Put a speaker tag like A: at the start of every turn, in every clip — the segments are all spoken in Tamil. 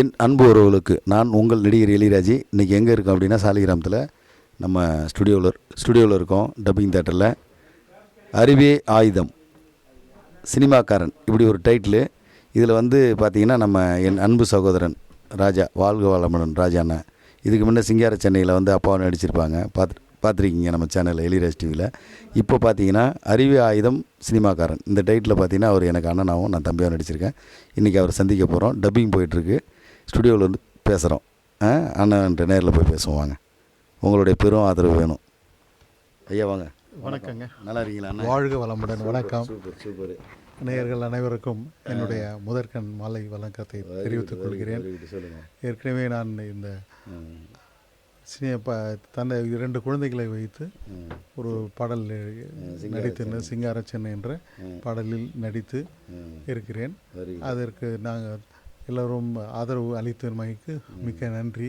A: என் அன்பு உறவுகளுக்கு நான் உங்கள் நடிகர் எளிராஜி இன்றைக்கி எங்கே இருக்கோம் அப்படின்னா சாலிகிராமத்தில் நம்ம ஸ்டுடியோவில் ஸ்டுடியோவில் இருக்கோம் டப்பிங் தேட்டரில் அறிவே ஆயுதம் சினிமாக்காரன் இப்படி ஒரு டைட்டிலு. இதில் வந்து பார்த்தீங்கன்னா நம்ம என் அன்பு சகோதரன் ராஜா வாழ்க வளமுடன் ராஜா அண்ணன் இதுக்கு முன்னே சிங்கார சென்னையில் வந்து அப்பாவை நடிச்சிருப்பாங்க. பார்த்து பார்த்துருக்கீங்க நம்ம சேனலில் எலிராஜ் டிவியில் இப்போ பார்த்தீங்கன்னா அறிவே ஆயுதம் சினிமாக்காரன். இந்த டைட்டில் பார்த்தீங்கன்னா அவர் எனக்கு அண்ணனாகவும் நான் தம்பியாகவும் நடிச்சிருக்கேன். இன்றைக்கி அவர் சந்திக்க போகிறோம் டப்பிங் போயிட்டுருக்கு ஸ்டுடியோவில் வந்து பேசுகிறோம் அண்ணன்ட்ட நேரில் போய் பேசுவோம் வாங்க. உங்களுடைய பெரும் ஆதரவு வேணும். ஐயா வாங்க.
B: வணக்கங்க.
A: நல்லா இருக்கீங்களா
B: வாழ்க வளமுடன். வணக்கம்.
A: Super super.
B: நேயர்கள் அனைவருக்கும் என்னுடைய முதற்கண் மாலை வணக்கத்தை தெரிவித்துக் கொள்கிறேன். ஏற்கனவே நான் இந்த சினி ப தன்னை இரண்டு குழந்தைகளை வைத்து ஒரு பாடல் நடித்து சிங்கார சென்னை என்ற பாடலில் நடித்து இருக்கிறேன். அதற்கு நாங்கள் எல்லோரும் ஆதரவு அளித்தமைக்கு மிக்க நன்றி.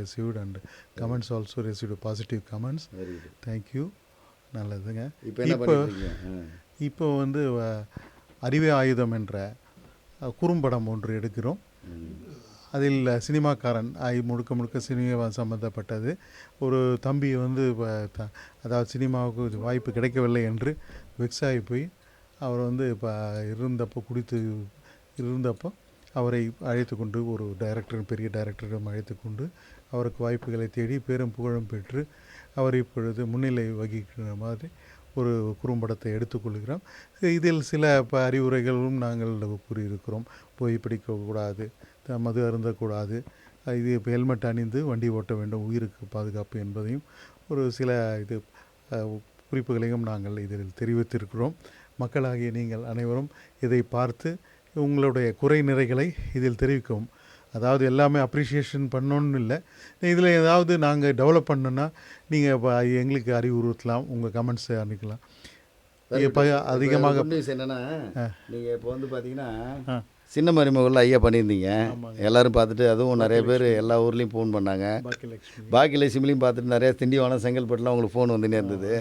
B: Received and comments also received positive comments.
A: Very good
B: thank you. நல்லதுங்க.
A: இப்போ
B: இப்போ வந்து அறிவே ஆயுதம் என்ற குறும்படம் ஒன்று எடுக்கிறோம். அதில் சினிமாக்காரன் ஆய் முழுக்க முழுக்க சினிமா சம்மந்தப்பட்டது ஒரு தம்பி வந்து அதாவது சினிமாவுக்கு வாய்ப்பு கிடைக்கவில்லை என்று வெக்ஸாகி போய் அவர் வந்து இப்போ இருந்தப்போ குடித்து இருந்தப்போ அவரை அழைத்து கொண்டு ஒரு டைரக்டர் பெரிய டைரக்டரிடம் அழைத்து கொண்டு அவருக்கு வாய்ப்புகளை தேடி பேரும் புகழும் பெற்று அவர் இப்பொழுது முன்னிலை வகிக்கிற மாதிரி ஒரு குறும்படத்தை எடுத்துக்கொள்கிறோம் இதில் சில ப அறிவுரைகளும் நாங்கள் கூறியிருக்கிறோம். போய் பிடிக்கக்கூடாது த- மது அருந்தக்கூடாது இது இப்போ ஹெல்மெட் அணிந்து வண்டி ஓட்ட வேண்டும் உயிருக்கு பாதுகாப்பு என்பதையும் ஒரு சில இது குறிப்புகளையும் நாங்கள் இதில் தெரிவித்திருக்கிறோம். மக்களாகிய நீங்கள் அனைவரும் இதை பார்த்து உங்களுடைய குறை நிறைகளை இதில் தெரிவிக்கவும். அதாவது எல்லாமே அப்ரிஷியேஷன் பண்ணணும்னு இல்லை. இதில் ஏதாவது நாங்கள் டெவலப் பண்ணோன்னா நீங்கள் எங்களுக்கு அறிவுறுத்தலாம் உங்கள் கமெண்ட்ஸை அனுப்பலாம். இப்போ அதிகமாக
A: என்னன்னா நீங்கள் இப்போ வந்து பார்த்தீங்கன்னா. சின்ன மருமகளில் ஐயா பண்ணியிருந்தீங்க. எல்லாரும் பார்த்துட்டு அதுவும் நிறைய பேர் எல்லா ஊர்லேயும் ஃபோன் பண்ணாங்க.
B: பாக்கியலட்சுமி.
A: பாக்கியலட்சுமிலையும் பார்த்துட்டு நிறைய திண்டிவனம் செங்கல்பட்டுலாம் உங்களுக்கு ஃபோன் வந்துனே இருந்தது.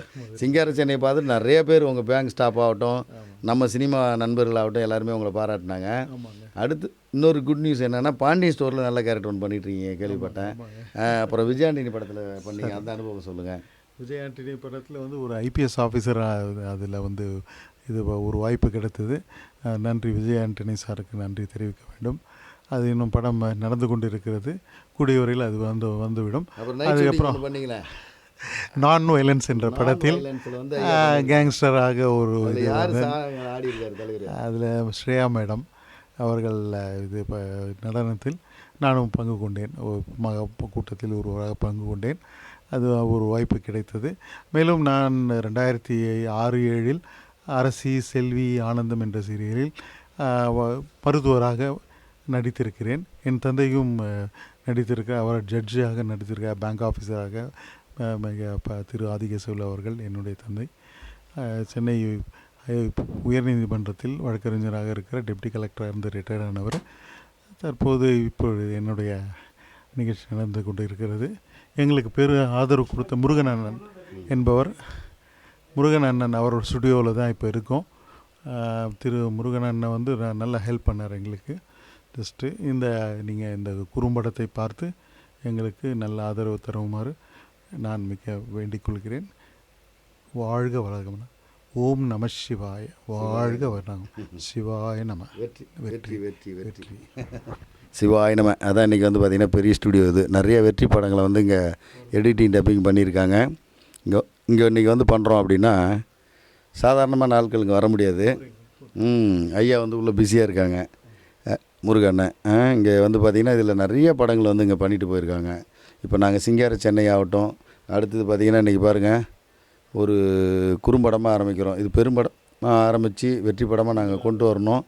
A: சிங்கார சென்னை பார்த்துட்டு நிறைய பேர் உங்கள் பேங்க் ஸ்டாஃப் ஆகட்டும் நம்ம சினிமா நண்பர்களாகட்டும் எல்லாருமே உங்களை பாராட்டினாங்க. அடுத்து இன்னொரு குட் நியூஸ் என்னன்னா பாண்டியன் ஸ்டோரில் நல்ல கேரக்டர் ஒன்று பண்ணிட்டு இருக்கீங்க கேள்விப்பட்டேன் அப்புறம் விஜயாண்டினி படத்தில் பண்ணீங்க அந்த அனுபவம் சொல்லுங்கள்
B: விஜய் ஆண்டனி படத்தில் வந்து ஒரு ஐபிஎஸ் ஆஃபீஸராக அதில் வந்து இது ஒரு வாய்ப்பு கிடைத்தது. நன்றி விஜய் ஆண்டனி சாருக்கு நன்றி தெரிவிக்க வேண்டும். அது இன்னும் படம் நடந்து கொண்டு இருக்கிறது கூடிய வரையில் அது வந்து வந்துவிடும். அதுக்கப்புறம் நான் வயலன்ஸ் என்ற படத்தில் கேங்ஸ்டராக ஒரு
A: அதுல
B: ஸ்ரேயா மேடம் அவர்கள் இது ப நடனத்தில் நானும் பங்கு கொண்டேன். மக கூட்டத்தில் ஒரு பங்கு கொண்டேன். அது ஒரு வாய்ப்பு கிடைத்தது. மேலும் நான் ரெண்டாயிரத்தி ஆறு ஏழில் அரசி செல்வி ஆனந்தம் என்ற சீரியலில் வ- மருத்துவராக நடித்திருக்கிறேன். என் தந்தையும் நடித்திருக்க அவர் ஜட்ஜாக நடித்திருக்கார் பேங்க் ஆஃபீஸராக மிக ப- திரு ஆதிகேசவல் அவர்கள் என்னுடைய தந்தை. சென்னை உயர்நீதிமன்றத்தில் வழக்கறிஞராக இருக்கிற டெப்டி கலெக்டராக இருந்து ரிட்டையர் ஆனவர். தற்போது இப்பொழுது என்னுடைய நிகழ்ச்சி நடந்து கொண்டு இருக்கிறது எங்களுக்கு பெரு ஆதரவு கொடுத்த முருகன் அண்ணன் என்பவர் முருகன் அண்ணன் அவரோட ஸ்டுடியோவில் தான் இப்போ இருக்கோம். திரு முருகன் அண்ணன் வந்து நல்லா ஹெல்ப் பண்ணார் எங்களுக்கு. ஜஸ்ட்டு இந்த நீங்கள் இந்த குறும்படத்தை பார்த்து எங்களுக்கு நல்ல ஆதரவு தருமாறு நான் மிக வேண்டிக் கொள்கிறேன். வாழ்க வளர்கமன. ஓம் நம சிவாய. வாழ்க வரணம் சிவாய நம.
A: வெற்றி வெற்றி வெற்றி. வெற்றி சிவாய் நம்ம அதான் இன்றைக்கி வந்து பார்த்திங்கன்னா பெரிய ஸ்டுடியோ இது. நிறைய வெற்றி படங்களை வந்து இங்கே எடிட்டிங் டப்பிங் பண்ணியிருக்காங்க. இங்கே இங்கே இன்றைக்கி வந்து பண்ணுறோம் அப்படின்னா சாதாரணமான நாட்களுக்கு இங்கே வர முடியாது. ம் ஐயா வந்து உள்ளே பிஸியாக இருக்காங்க. முருகண்ணன் இங்கே வந்து பார்த்திங்கன்னா இதில் நிறைய படங்கள் வந்து இங்கே பண்ணிட்டு போயிருக்காங்க. இப்போ நாங்கள் சிங்கார சென்னை ஆகட்டும் அடுத்தது பார்த்திங்கன்னா இன்றைக்கி பாருங்கள் ஒரு குறும்படமாக ஆரம்பிக்கிறோம். இது பெரும்படம் ஆரம்பித்து வெற்றி படமாக நாங்கள் கொண்டு வரணும்.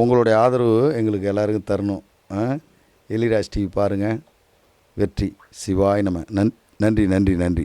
A: உங்களுடைய ஆதரவு எங்களுக்கு எல்லாருக்கும் தரணும். ஆ? எலிராஜ் டிவி பாருங்கள் வெற்றி சிவாய் நம்ம நன் நன்றி நன்றி நன்றி.